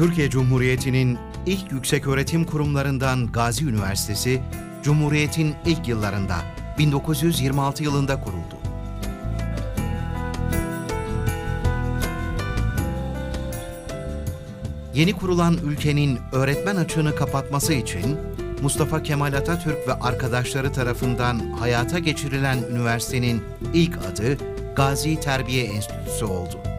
Türkiye Cumhuriyeti'nin ilk yükseköğretim kurumlarından Gazi Üniversitesi, Cumhuriyet'in ilk yıllarında 1926 yılında kuruldu. Yeni kurulan ülkenin öğretmen açığını kapatması için Mustafa Kemal Atatürk ve arkadaşları tarafından hayata geçirilen üniversitenin ilk adı Gazi Terbiye Enstitüsü oldu.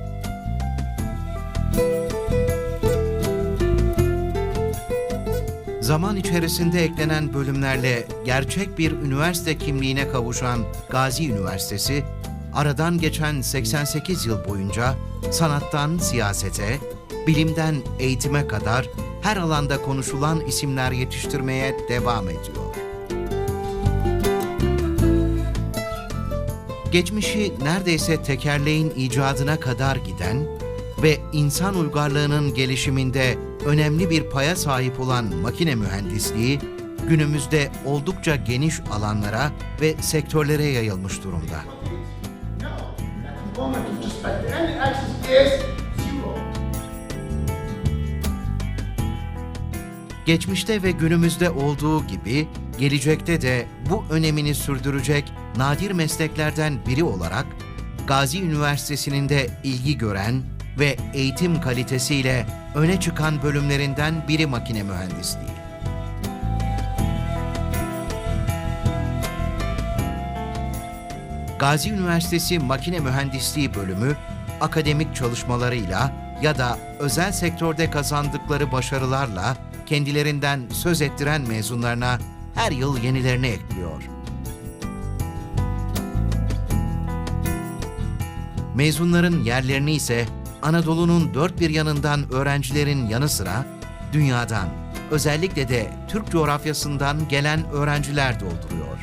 Zaman içerisinde eklenen bölümlerle gerçek bir üniversite kimliğine kavuşan Gazi Üniversitesi, aradan geçen 88 yıl boyunca sanattan siyasete, bilimden eğitime kadar her alanda konuşulan isimler yetiştirmeye devam ediyor. Geçmişi neredeyse tekerleğin icadına kadar giden ve insan uygarlığının gelişiminde önemli bir paya sahip olan makine mühendisliği, günümüzde oldukça geniş alanlara ve sektörlere yayılmış durumda. Geçmişte ve günümüzde olduğu gibi gelecekte de bu önemini sürdürecek nadir mesleklerden biri olarak Gazi Üniversitesi'nin de ilgi gören ve eğitim kalitesiyle öne çıkan bölümlerinden biri makine mühendisliği. Gazi Üniversitesi Makine Mühendisliği Bölümü akademik çalışmalarıyla ya da özel sektörde kazandıkları başarılarla kendilerinden söz ettiren mezunlarına her yıl yenilerini ekliyor. Mezunların yerlerini ise Anadolu'nun dört bir yanından öğrencilerin yanı sıra dünyadan, özellikle de Türk coğrafyasından gelen öğrenciler dolduruyor.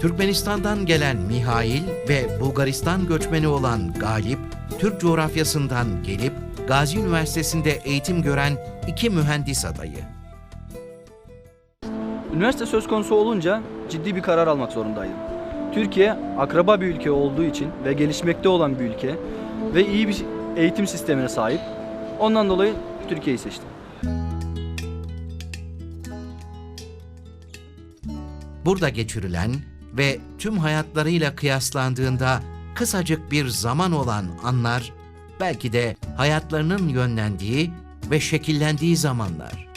Türkmenistan'dan gelen Mihail ve Bulgaristan göçmeni olan Galip, Türk coğrafyasından gelip Gazi Üniversitesi'nde eğitim gören iki mühendis adayı. Üniversite söz konusu olunca ciddi bir karar almak zorundaydım. Türkiye akraba bir ülke olduğu için ve gelişmekte olan bir ülke ve iyi bir eğitim sistemine sahip. Ondan dolayı Türkiye'yi seçtim. Burada geçirilen ve tüm hayatlarıyla kıyaslandığında kısacık bir zaman olan anlar, belki de hayatlarının yönlendiği ve şekillendiği zamanlar.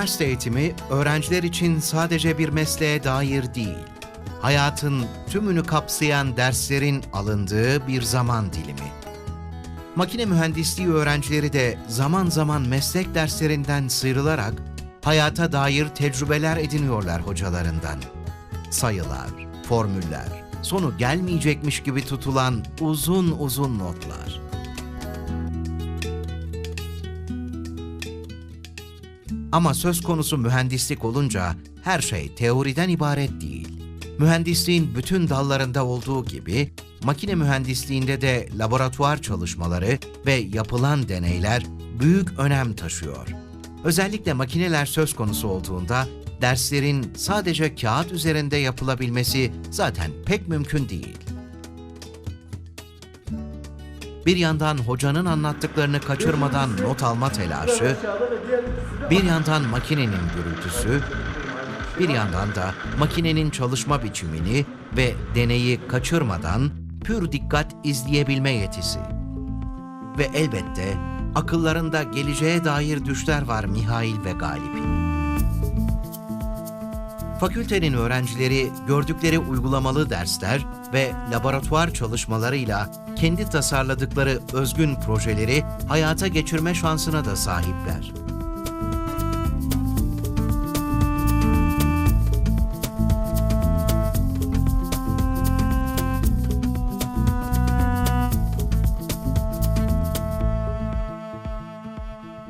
Üniversite eğitimi öğrenciler için sadece bir mesleğe dair değil, hayatın tümünü kapsayan derslerin alındığı bir zaman dilimi. Makine mühendisliği öğrencileri de zaman zaman meslek derslerinden sıyrılarak hayata dair tecrübeler ediniyorlar hocalarından. Sayılar, formüller, sonu gelmeyecekmiş gibi tutulan uzun uzun notlar. Ama söz konusu mühendislik olunca her şey teoriden ibaret değil. Mühendisliğin bütün dallarında olduğu gibi makine mühendisliğinde de laboratuvar çalışmaları ve yapılan deneyler büyük önem taşıyor. Özellikle makineler söz konusu olduğunda derslerin sadece kağıt üzerinde yapılabilmesi zaten pek mümkün değil. Bir yandan hocanın anlattıklarını kaçırmadan not alma telaşı, bir yandan makinenin gürültüsü, bir yandan da makinenin çalışma biçimini ve deneyi kaçırmadan pür dikkat izleyebilme yetisi. Ve elbette akıllarında geleceğe dair düşler var Mihail ve Galip'in. Fakültenin öğrencileri gördükleri uygulamalı dersler ve laboratuvar çalışmalarıyla kendi tasarladıkları özgün projeleri hayata geçirme şansına da sahipler.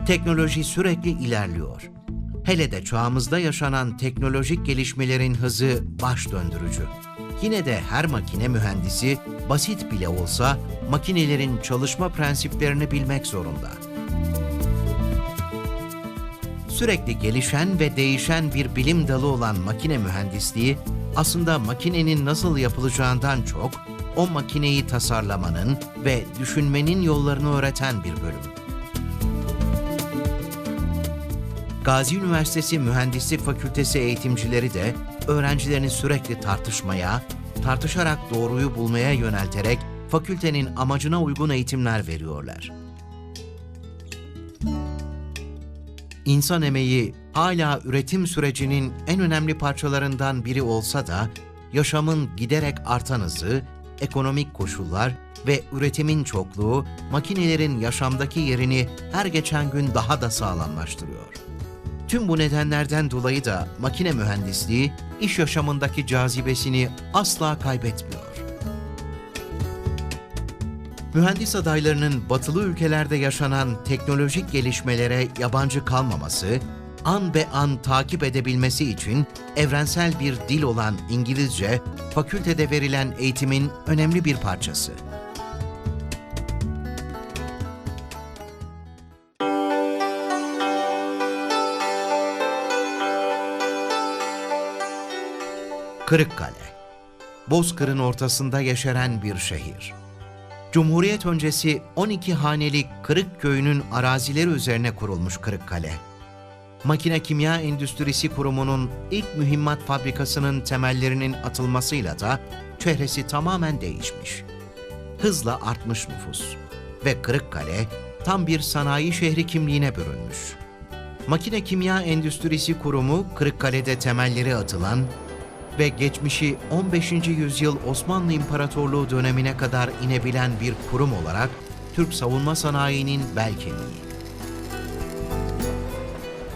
Teknoloji sürekli ilerliyor. Hele de çağımızda yaşanan teknolojik gelişmelerin hızı baş döndürücü. Yine de her makine mühendisi basit bile olsa makinelerin çalışma prensiplerini bilmek zorunda. Sürekli gelişen ve değişen bir bilim dalı olan makine mühendisliği aslında makinenin nasıl yapılacağından çok o makineyi tasarlamanın ve düşünmenin yollarını öğreten bir bölüm. Gazi Üniversitesi Mühendislik Fakültesi eğitimcileri de öğrencilerini sürekli tartışmaya, tartışarak doğruyu bulmaya yönelterek fakültenin amacına uygun eğitimler veriyorlar. İnsan emeği hala üretim sürecinin en önemli parçalarından biri olsa da yaşamın giderek artan hızı, ekonomik koşullar ve üretimin çokluğu makinelerin yaşamdaki yerini her geçen gün daha da sağlamlaştırıyor. Tüm bu nedenlerden dolayı da makine mühendisliği iş yaşamındaki cazibesini asla kaybetmiyor. Mühendis adaylarının batılı ülkelerde yaşanan teknolojik gelişmelere yabancı kalmaması, an be an takip edebilmesi için evrensel bir dil olan İngilizce, fakültede verilen eğitimin önemli bir parçası. Kırıkkale Bozkır'ın ortasında yeşeren bir şehir. Cumhuriyet öncesi 12 haneli Kırık köyünün arazileri üzerine kurulmuş Kırıkkale. Makine Kimya Endüstrisi Kurumu'nun ilk mühimmat fabrikasının temellerinin atılmasıyla da çehresi tamamen değişmiş. Hızla artmış nüfus ve Kırıkkale tam bir sanayi şehri kimliğine bürünmüş. Makine Kimya Endüstrisi Kurumu Kırıkkale'de temelleri atılan ve geçmişi 15. yüzyıl Osmanlı İmparatorluğu dönemine kadar inebilen bir kurum olarak Türk savunma sanayinin bel kemiği.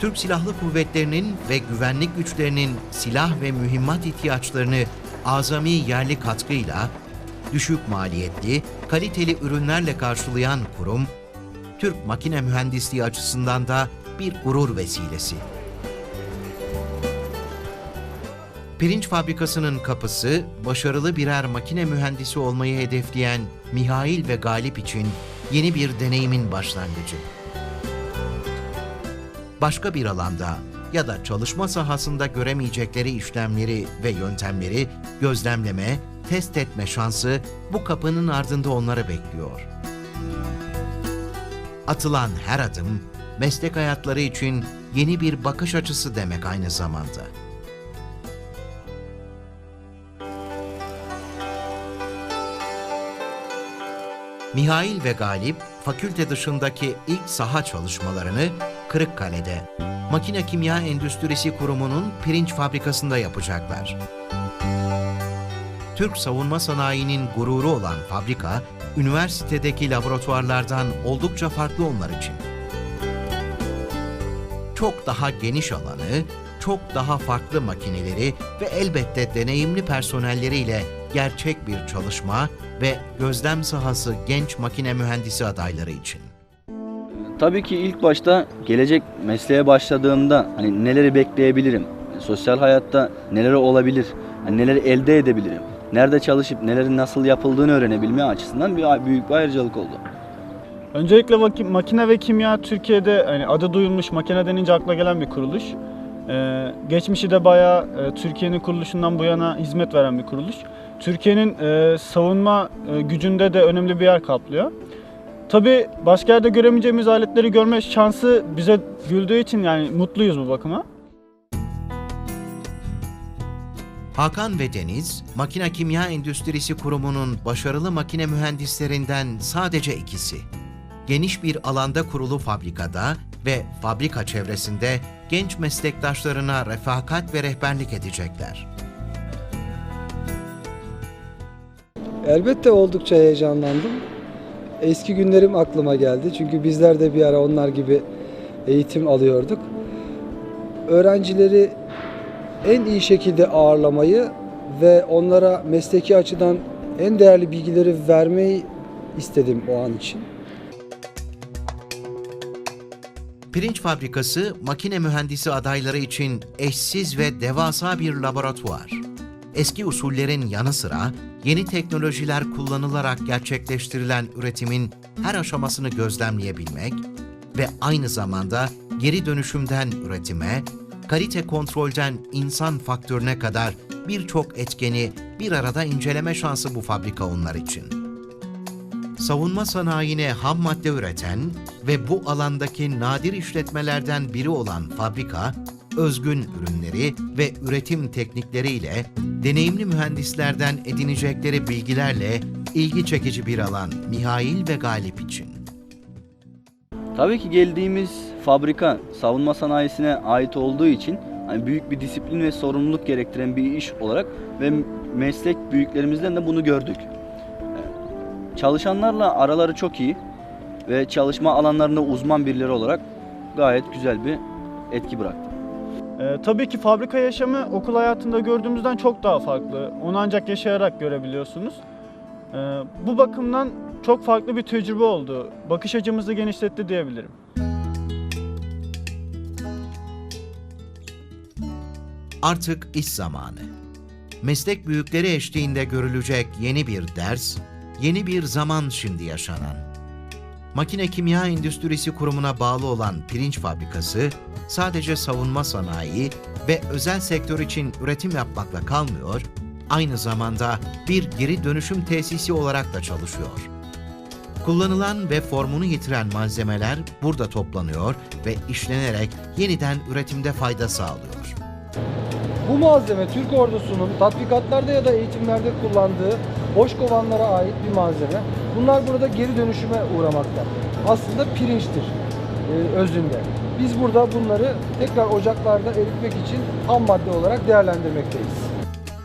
Türk Silahlı Kuvvetleri'nin ve güvenlik güçlerinin silah ve mühimmat ihtiyaçlarını azami yerli katkıyla düşük maliyetli, kaliteli ürünlerle karşılayan kurum, Türk makine mühendisliği açısından da bir gurur vesilesi. Pirinç fabrikasının kapısı, başarılı birer makine mühendisi olmayı hedefleyen Mihail ve Galip için yeni bir deneyimin başlangıcı. Başka bir alanda ya da çalışma sahasında göremeyecekleri işlemleri ve yöntemleri gözlemleme, test etme şansı bu kapının ardında onları bekliyor. Atılan her adım meslek hayatları için yeni bir bakış açısı demek aynı zamanda. Mihail ve Galip fakülte dışındaki ilk saha çalışmalarını Kırıkkale'de Makine Kimya Endüstrisi Kurumu'nun pirinç fabrikasında yapacaklar. Türk savunma sanayinin gururu olan fabrika, üniversitedeki laboratuvarlardan oldukça farklı onlar için. Çok daha geniş alanı, çok daha farklı makineleri ve elbette deneyimli personelleriyle gerçek bir çalışma ve gözlem sahası genç makine mühendisi adayları için. Tabii ki ilk başta gelecek mesleğe başladığımda hani neleri bekleyebilirim? Sosyal hayatta neler olabilir? Hani neleri elde edebilirim? Nerede çalışıp nelerin nasıl yapıldığını öğrenebilme açısından bir büyük bir ayrıcalık oldu. Öncelikle makine ve kimya Türkiye'de hani adı duyulmuş makine denince akla gelen bir kuruluş. Ee, geçmişi de bayağı e, Türkiye'nin kuruluşundan bu yana hizmet veren bir kuruluş. Türkiye'nin e, savunma e, gücünde de önemli bir yer kaplıyor. Tabii başka yerde göremeyeceğimiz aletleri görme şansı bize güldüğü için yani mutluyuz bu bakıma. Hakan ve Deniz, Makine Kimya Endüstrisi Kurumu'nun başarılı makine mühendislerinden sadece ikisi. Geniş bir alanda kurulu fabrikada ve fabrika çevresinde genç meslektaşlarına refakat ve rehberlik edecekler. Elbette oldukça heyecanlandım. Eski günlerim aklıma geldi. Çünkü bizler de bir ara onlar gibi eğitim alıyorduk. Öğrencileri en iyi şekilde ağırlamayı ve onlara mesleki açıdan en değerli bilgileri vermeyi istedim o an için. Pirinç fabrikası makine mühendisi adayları için eşsiz ve devasa bir laboratuvar. Eski usullerin yanı sıra yeni teknolojiler kullanılarak gerçekleştirilen üretimin her aşamasını gözlemleyebilmek ve aynı zamanda geri dönüşümden üretime, kalite kontrolden insan faktörüne kadar birçok etkeni bir arada inceleme şansı bu fabrika onlar için. Savunma sanayine ham madde üreten ve bu alandaki nadir işletmelerden biri olan fabrika, özgün ürünleri ve üretim teknikleriyle deneyimli mühendislerden edinecekleri bilgilerle ilgi çekici bir alan Mihail ve Galip için. Tabii ki geldiğimiz fabrika savunma sanayisine ait olduğu için hani büyük bir disiplin ve sorumluluk gerektiren bir iş olarak ve meslek büyüklerimizden de bunu gördük. Çalışanlarla araları çok iyi ve çalışma alanlarında uzman birileri olarak gayet güzel bir etki bıraktı. Ee, tabii ki fabrika yaşamı okul hayatında gördüğümüzden çok daha farklı. Onu ancak yaşayarak görebiliyorsunuz. Ee, bu bakımdan çok farklı bir tecrübe oldu. Bakış açımızı genişletti diyebilirim. Artık iş zamanı. Meslek büyükleri eşliğinde görülecek yeni bir ders, yeni bir zaman şimdi yaşanan. Makine Kimya Endüstrisi Kurumu'na bağlı olan pirinç fabrikası, sadece savunma sanayi ve özel sektör için üretim yapmakla kalmıyor, aynı zamanda bir geri dönüşüm tesisi olarak da çalışıyor. Kullanılan ve formunu yitiren malzemeler burada toplanıyor ve işlenerek yeniden üretimde fayda sağlıyor. Bu malzeme Türk ordusunun tatbikatlarda ya da eğitimlerde kullandığı boş kovanlara ait bir malzeme. Bunlar burada geri dönüşüme uğramakta. Aslında pirinçtir e, özünde. Biz burada bunları tekrar ocaklarda eritmek için ham madde olarak değerlendirmekteyiz.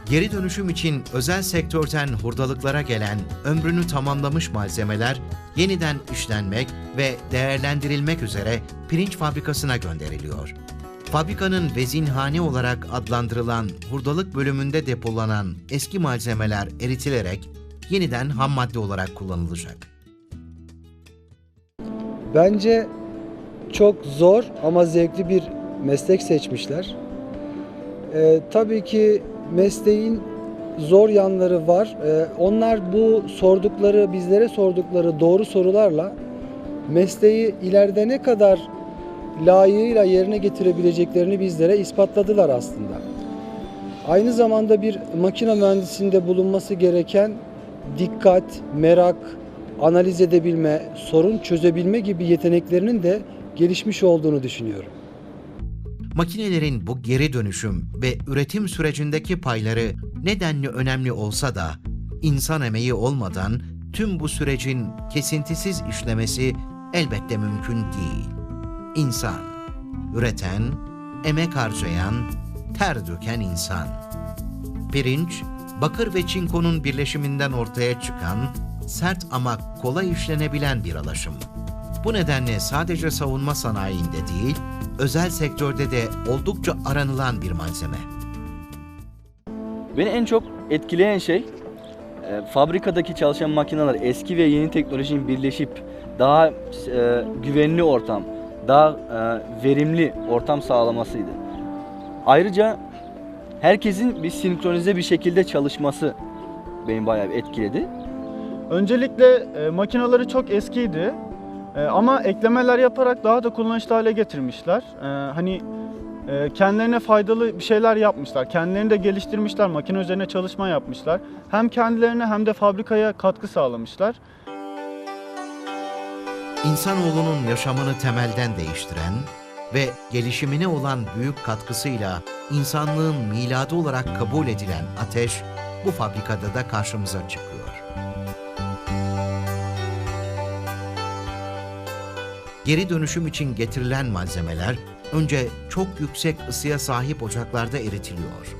Geri dönüşüm için özel sektörden hurdalıklara gelen ömrünü tamamlamış malzemeler yeniden işlenmek ve değerlendirilmek üzere pirinç fabrikasına gönderiliyor. Fabrikanın vezinhane olarak adlandırılan hurdalık bölümünde depolanan eski malzemeler eritilerek yeniden ham madde olarak kullanılacak. Bence çok zor ama zevkli bir meslek seçmişler. Ee, tabii ki mesleğin zor yanları var. Ee, onlar bu sordukları, bizlere sordukları doğru sorularla mesleği ileride ne kadar layığıyla yerine getirebileceklerini bizlere ispatladılar aslında. Aynı zamanda bir makine mühendisinde bulunması gereken dikkat, merak, analiz edebilme, sorun çözebilme gibi yeteneklerinin de gelişmiş olduğunu düşünüyorum. Makinelerin bu geri dönüşüm ve üretim sürecindeki payları nedenli önemli olsa da insan emeği olmadan tüm bu sürecin kesintisiz işlemesi elbette mümkün değil. İnsan, üreten, emek harcayan, ter döken insan. Pirinç, bakır ve çinkonun birleşiminden ortaya çıkan sert ama kolay işlenebilen bir alaşım. Bu nedenle sadece savunma sanayinde değil, özel sektörde de oldukça aranılan bir malzeme. Beni en çok etkileyen şey e, fabrikadaki çalışan makineler eski ve yeni teknolojinin birleşip daha e, güvenli ortam, daha e, verimli ortam sağlamasıydı. Ayrıca herkesin bir sinkronize bir şekilde çalışması beni bayağı bir etkiledi. Öncelikle e, makineleri çok eskiydi. E, ama eklemeler yaparak daha da kullanışlı hale getirmişler. E, hani e, kendilerine faydalı bir şeyler yapmışlar. Kendilerini de geliştirmişler. Makine üzerine çalışma yapmışlar. Hem kendilerine hem de fabrikaya katkı sağlamışlar. İnsanoğlunun yaşamını temelden değiştiren ve gelişimine olan büyük katkısıyla insanlığın miladı olarak kabul edilen ateş bu fabrikada da karşımıza çıkıyor. Geri dönüşüm için getirilen malzemeler önce çok yüksek ısıya sahip ocaklarda eritiliyor.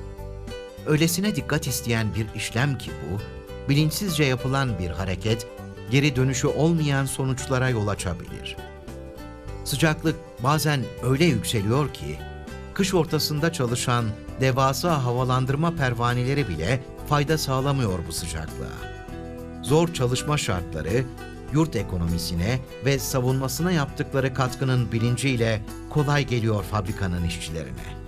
Öylesine dikkat isteyen bir işlem ki bu, bilinçsizce yapılan bir hareket geri dönüşü olmayan sonuçlara yol açabilir. Sıcaklık bazen öyle yükseliyor ki, kış ortasında çalışan devasa havalandırma pervaneleri bile fayda sağlamıyor bu sıcaklığa. Zor çalışma şartları yurt ekonomisine ve savunmasına yaptıkları katkının bilinciyle kolay geliyor fabrikanın işçilerine.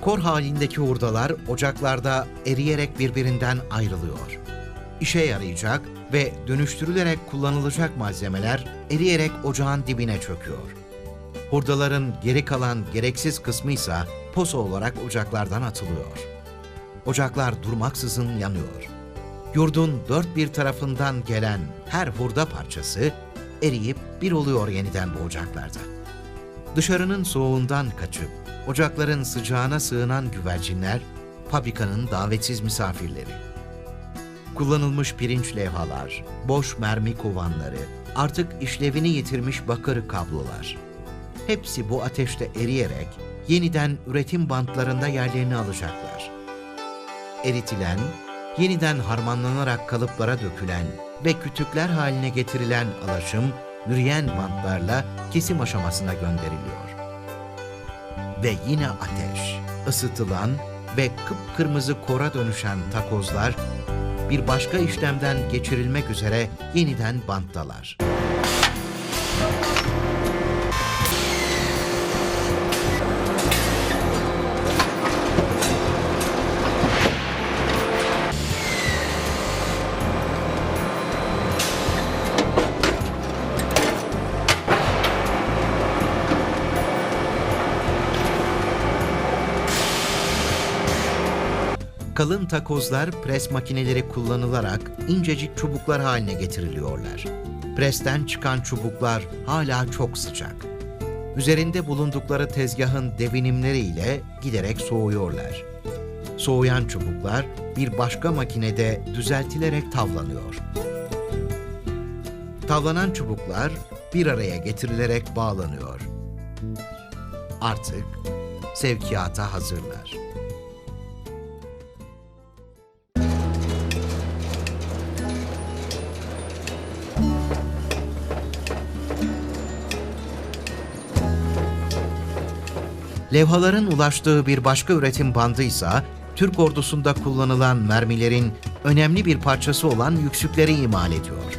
Kor halindeki hurdalar ocaklarda eriyerek birbirinden ayrılıyor. İşe yarayacak ve dönüştürülerek kullanılacak malzemeler eriyerek ocağın dibine çöküyor. Hurdaların geri kalan gereksiz kısmı ise poso olarak ocaklardan atılıyor. Ocaklar durmaksızın yanıyor. Yurdun dört bir tarafından gelen her hurda parçası eriyip bir oluyor yeniden bu ocaklarda. Dışarının soğuğundan kaçıp ocakların sıcağına sığınan güvercinler fabrikanın davetsiz misafirleri. Kullanılmış pirinç levhalar, boş mermi kovanları, artık işlevini yitirmiş bakır kablolar. Hepsi bu ateşte eriyerek yeniden üretim bantlarında yerlerini alacaklar. Eritilen, yeniden harmanlanarak kalıplara dökülen ve kütükler haline getirilen alaşım, yürüyen bantlarla kesim aşamasına gönderiliyor. Ve yine ateş, ısıtılan ve kıpkırmızı kora dönüşen takozlar bir başka işlemden geçirilmek üzere yeniden banttalar. Kalın takozlar pres makineleri kullanılarak incecik çubuklar haline getiriliyorlar. Presten çıkan çubuklar hala çok sıcak. Üzerinde bulundukları tezgahın devinimleriyle giderek soğuyorlar. Soğuyan çubuklar bir başka makinede düzeltilerek tavlanıyor. Tavlanan çubuklar bir araya getirilerek bağlanıyor. Artık sevkiyata hazırlar. Levhaların ulaştığı bir başka üretim bandıysa Türk ordusunda kullanılan mermilerin önemli bir parçası olan yüksükleri imal ediyor.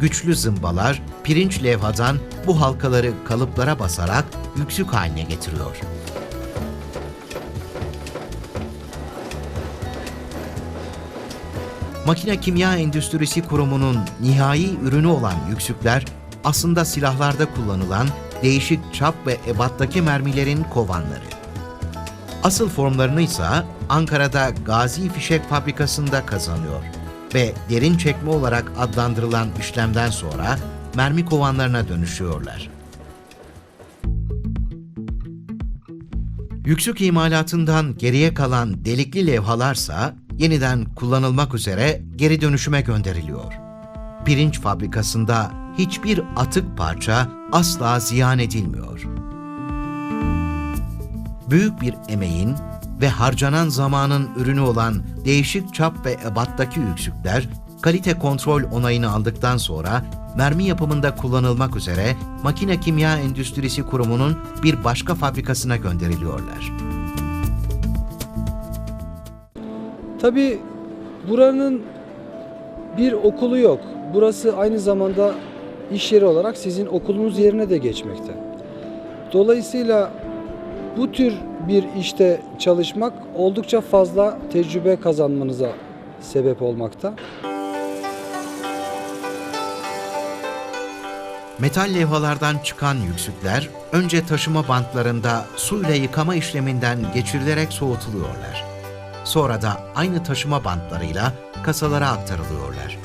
Güçlü zımbalar pirinç levhadan bu halkaları kalıplara basarak yüksük haline getiriyor. Makine Kimya Endüstrisi Kurumu'nun nihai ürünü olan yüksükler aslında silahlarda kullanılan değişik çap ve ebattaki mermilerin kovanları. Asıl formlarını ise Ankara'da Gazi Fişek Fabrikası'nda kazanıyor ve derin çekme olarak adlandırılan işlemden sonra mermi kovanlarına dönüşüyorlar. Yüksük imalatından geriye kalan delikli levhalarsa yeniden kullanılmak üzere geri dönüşüme gönderiliyor. Pirinç fabrikasında hiçbir atık parça asla ziyan edilmiyor. Büyük bir emeğin ve harcanan zamanın ürünü olan değişik çap ve ebattaki yüksükler, kalite kontrol onayını aldıktan sonra mermi yapımında kullanılmak üzere Makine Kimya Endüstrisi Kurumu'nun bir başka fabrikasına gönderiliyorlar. Tabii buranın bir okulu yok. Burası aynı zamanda iş yeri olarak sizin okulunuz yerine de geçmekte. Dolayısıyla bu tür bir işte çalışmak oldukça fazla tecrübe kazanmanıza sebep olmakta. Metal levhalardan çıkan yüksükler önce taşıma bantlarında suyla yıkama işleminden geçirilerek soğutuluyorlar. Sonra da aynı taşıma bantlarıyla kasalara aktarılıyorlar.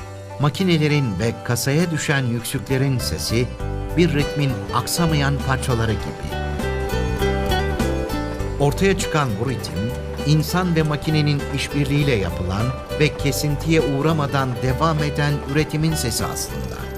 Makinelerin ve kasaya düşen yüksüklerin sesi bir ritmin aksamayan parçaları gibi. Ortaya çıkan bu ritim, insan ve makinenin işbirliğiyle yapılan ve kesintiye uğramadan devam eden üretimin sesi aslında.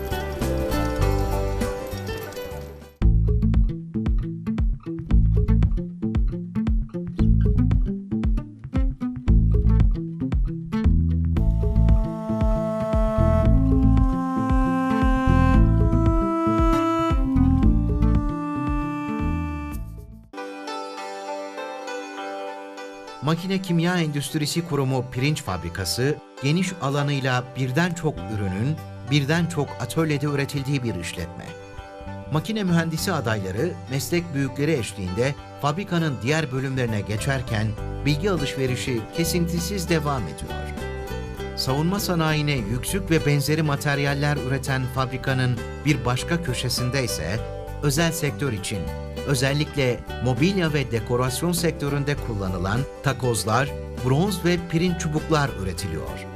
Makine Kimya Endüstrisi Kurumu Pirinç Fabrikası, geniş alanıyla birden çok ürünün, birden çok atölyede üretildiği bir işletme. Makine mühendisi adayları meslek büyükleri eşliğinde fabrikanın diğer bölümlerine geçerken bilgi alışverişi kesintisiz devam ediyor. Savunma sanayine yüksük ve benzeri materyaller üreten fabrikanın bir başka köşesinde ise özel sektör için özellikle mobilya ve dekorasyon sektöründe kullanılan takozlar, bronz ve pirinç çubuklar üretiliyor.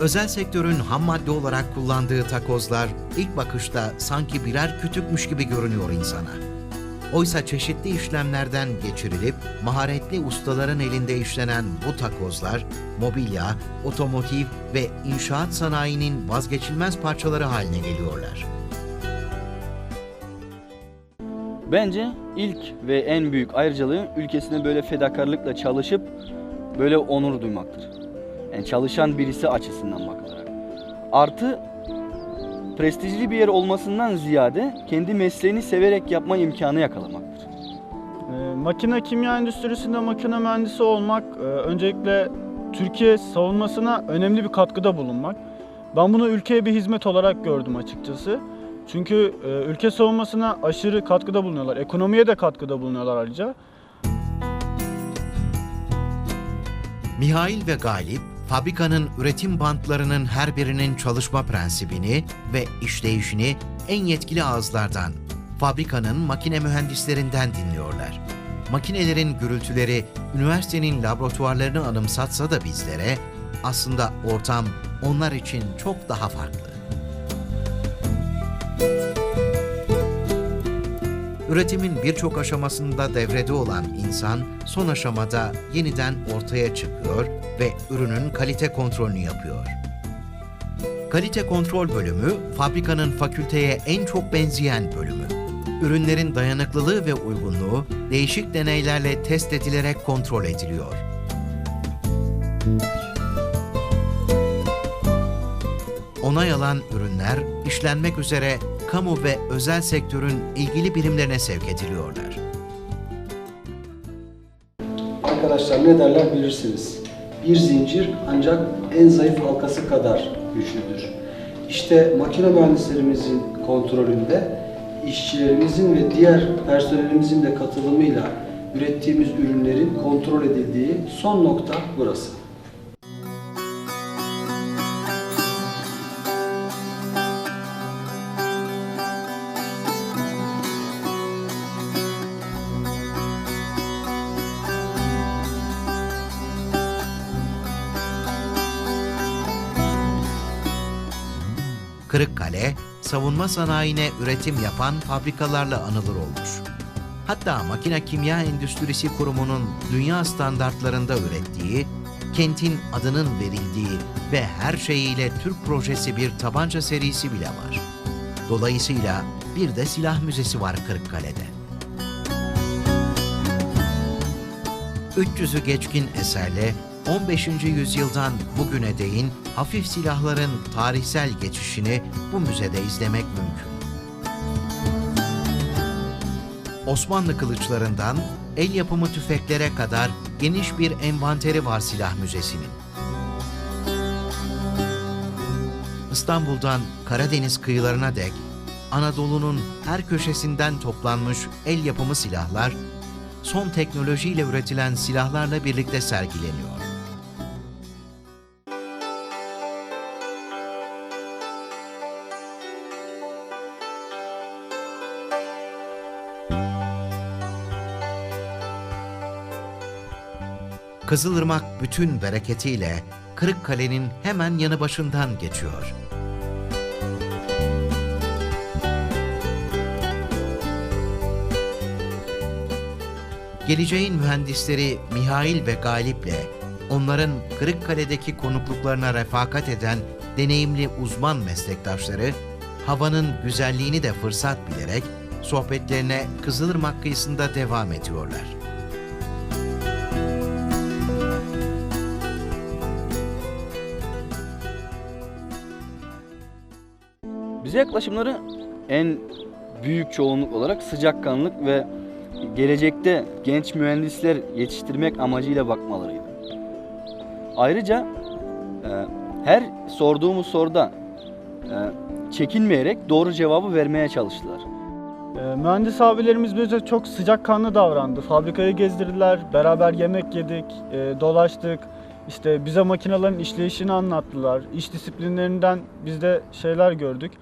Özel sektörün ham madde olarak kullandığı takozlar ilk bakışta sanki birer kütükmüş gibi görünüyor insana. Oysa çeşitli işlemlerden geçirilip maharetli ustaların elinde işlenen bu takozlar mobilya, otomotiv ve inşaat sanayinin vazgeçilmez parçaları haline geliyorlar. Bence ilk ve en büyük ayrıcalığı ülkesine böyle fedakarlıkla çalışıp böyle onur duymaktır. Yani çalışan birisi açısından bakılarak. Artı prestijli bir yer olmasından ziyade kendi mesleğini severek yapma imkanı yakalamaktır. Ee, makine kimya endüstrisinde makine mühendisi olmak e, öncelikle Türkiye savunmasına önemli bir katkıda bulunmak. Ben bunu ülkeye bir hizmet olarak gördüm açıkçası. Çünkü e, ülke savunmasına aşırı katkıda bulunuyorlar. Ekonomiye de katkıda bulunuyorlar ayrıca. Mihail ve Galip, fabrikanın üretim bantlarının her birinin çalışma prensibini ve işleyişini en yetkili ağızlardan, fabrikanın makine mühendislerinden dinliyorlar. Makinelerin gürültüleri üniversitenin laboratuvarlarını anımsatsa da bizlere, aslında ortam onlar için çok daha farklı. Üretimin birçok aşamasında devrede olan insan son aşamada yeniden ortaya çıkıyor ve ürünün kalite kontrolünü yapıyor. Kalite kontrol bölümü fabrikanın fakülteye en çok benzeyen bölümü. Ürünlerin dayanıklılığı ve uygunluğu değişik deneylerle test edilerek kontrol ediliyor. Onay alan ürünler işlenmek üzere kamu ve özel sektörün ilgili birimlerine sevk ediliyorlar. Arkadaşlar ne derler bilirsiniz. Bir zincir ancak en zayıf halkası kadar güçlüdür. İşte makine mühendislerimizin kontrolünde işçilerimizin ve diğer personelimizin de katılımıyla ürettiğimiz ürünlerin kontrol edildiği son nokta burası. Kırıkkale, savunma sanayine üretim yapan fabrikalarla anılır olmuş. Hatta Makine Kimya Endüstrisi Kurumu'nun dünya standartlarında ürettiği, kentin adının verildiği ve her şeyiyle Türk projesi bir tabanca serisi bile var. Dolayısıyla bir de silah müzesi var Kırıkkale'de. 300'ü geçkin eserle 15. yüzyıldan bugüne değin hafif silahların tarihsel geçişini bu müzede izlemek mümkün. Osmanlı kılıçlarından el yapımı tüfeklere kadar geniş bir envanteri var silah müzesinin. İstanbul'dan Karadeniz kıyılarına dek Anadolu'nun her köşesinden toplanmış el yapımı silahlar son teknolojiyle üretilen silahlarla birlikte sergileniyor. Kızılırmak bütün bereketiyle Kırıkkale'nin hemen yanı başından geçiyor. Geleceğin mühendisleri Mihail ve Galip'le onların Kırıkkale'deki konukluklarına refakat eden deneyimli uzman meslektaşları havanın güzelliğini de fırsat bilerek sohbetlerine Kızılırmak kıyısında devam ediyorlar. Bize yaklaşımları en büyük çoğunluk olarak sıcakkanlık ve gelecekte genç mühendisler yetiştirmek amacıyla bakmalarıydı. Ayrıca e, her sorduğumuz soruda e, çekinmeyerek doğru cevabı vermeye çalıştılar. Ee, mühendis abilerimiz bize çok sıcakkanlı davrandı. Fabrikayı gezdirdiler, beraber yemek yedik, e, dolaştık. İşte bize makinelerin işleyişini anlattılar. İş disiplinlerinden biz de şeyler gördük.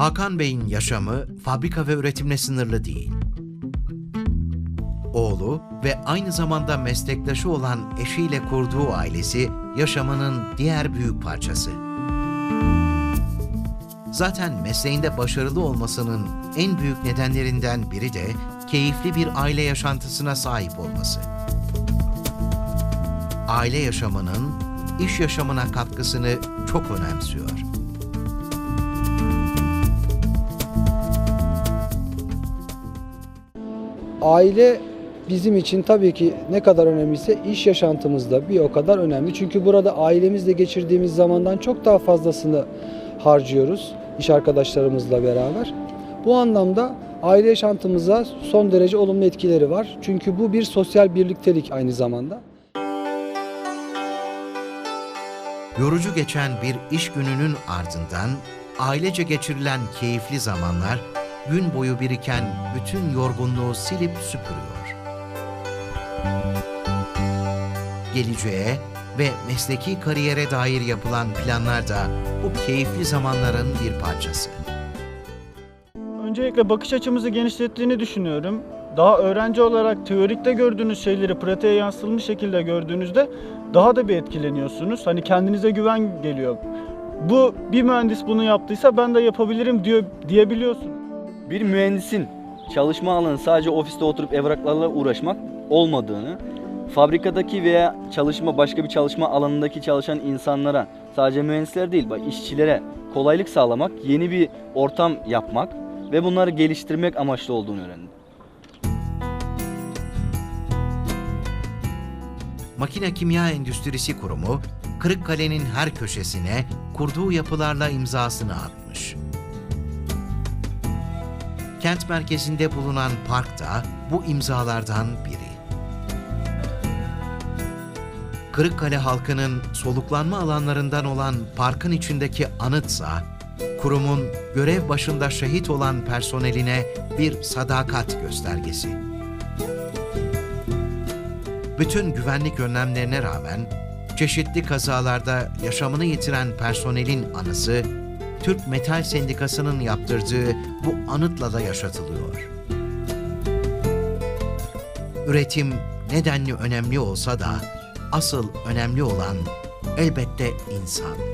Hakan Bey'in yaşamı fabrika ve üretimle sınırlı değil. Oğlu ve aynı zamanda meslektaşı olan eşiyle kurduğu ailesi yaşamının diğer büyük parçası. Zaten mesleğinde başarılı olmasının en büyük nedenlerinden biri de keyifli bir aile yaşantısına sahip olması. Aile yaşamının iş yaşamına katkısını çok önemsiyor. Aile bizim için tabii ki ne kadar önemliyse iş yaşantımızda bir o kadar önemli. Çünkü burada ailemizle geçirdiğimiz zamandan çok daha fazlasını harcıyoruz iş arkadaşlarımızla beraber. Bu anlamda aile yaşantımıza son derece olumlu etkileri var. Çünkü bu bir sosyal birliktelik aynı zamanda. Yorucu geçen bir iş gününün ardından ailece geçirilen keyifli zamanlar gün boyu biriken bütün yorgunluğu silip süpürüyor. Geleceğe ve mesleki kariyere dair yapılan planlar da bu keyifli zamanların bir parçası. Öncelikle bakış açımızı genişlettiğini düşünüyorum. Daha öğrenci olarak teorikte gördüğünüz şeyleri pratiğe yansıtılmış şekilde gördüğünüzde daha da bir etkileniyorsunuz. Hani kendinize güven geliyor. Bu bir mühendis bunu yaptıysa ben de yapabilirim diyor diyebiliyorsun. Bir mühendisin çalışma alanı sadece ofiste oturup evraklarla uğraşmak olmadığını, fabrikadaki veya çalışma başka bir çalışma alanındaki çalışan insanlara sadece mühendisler değil, işçilere kolaylık sağlamak, yeni bir ortam yapmak ve bunları geliştirmek amaçlı olduğunu öğrendim. Makine Kimya Endüstrisi Kurumu, Kırıkkale'nin her köşesine kurduğu yapılarla imzasını atmış. Kent merkezinde bulunan park da bu imzalardan biri. Kırıkkale halkının soluklanma alanlarından olan parkın içindeki anıtsa, kurumun görev başında şehit olan personeline bir sadakat göstergesi. Bütün güvenlik önlemlerine rağmen çeşitli kazalarda yaşamını yitiren personelin anısı Türk Metal Sendikası'nın yaptırdığı bu anıtla da yaşatılıyor. Üretim nedenli önemli olsa da asıl önemli olan elbette insan.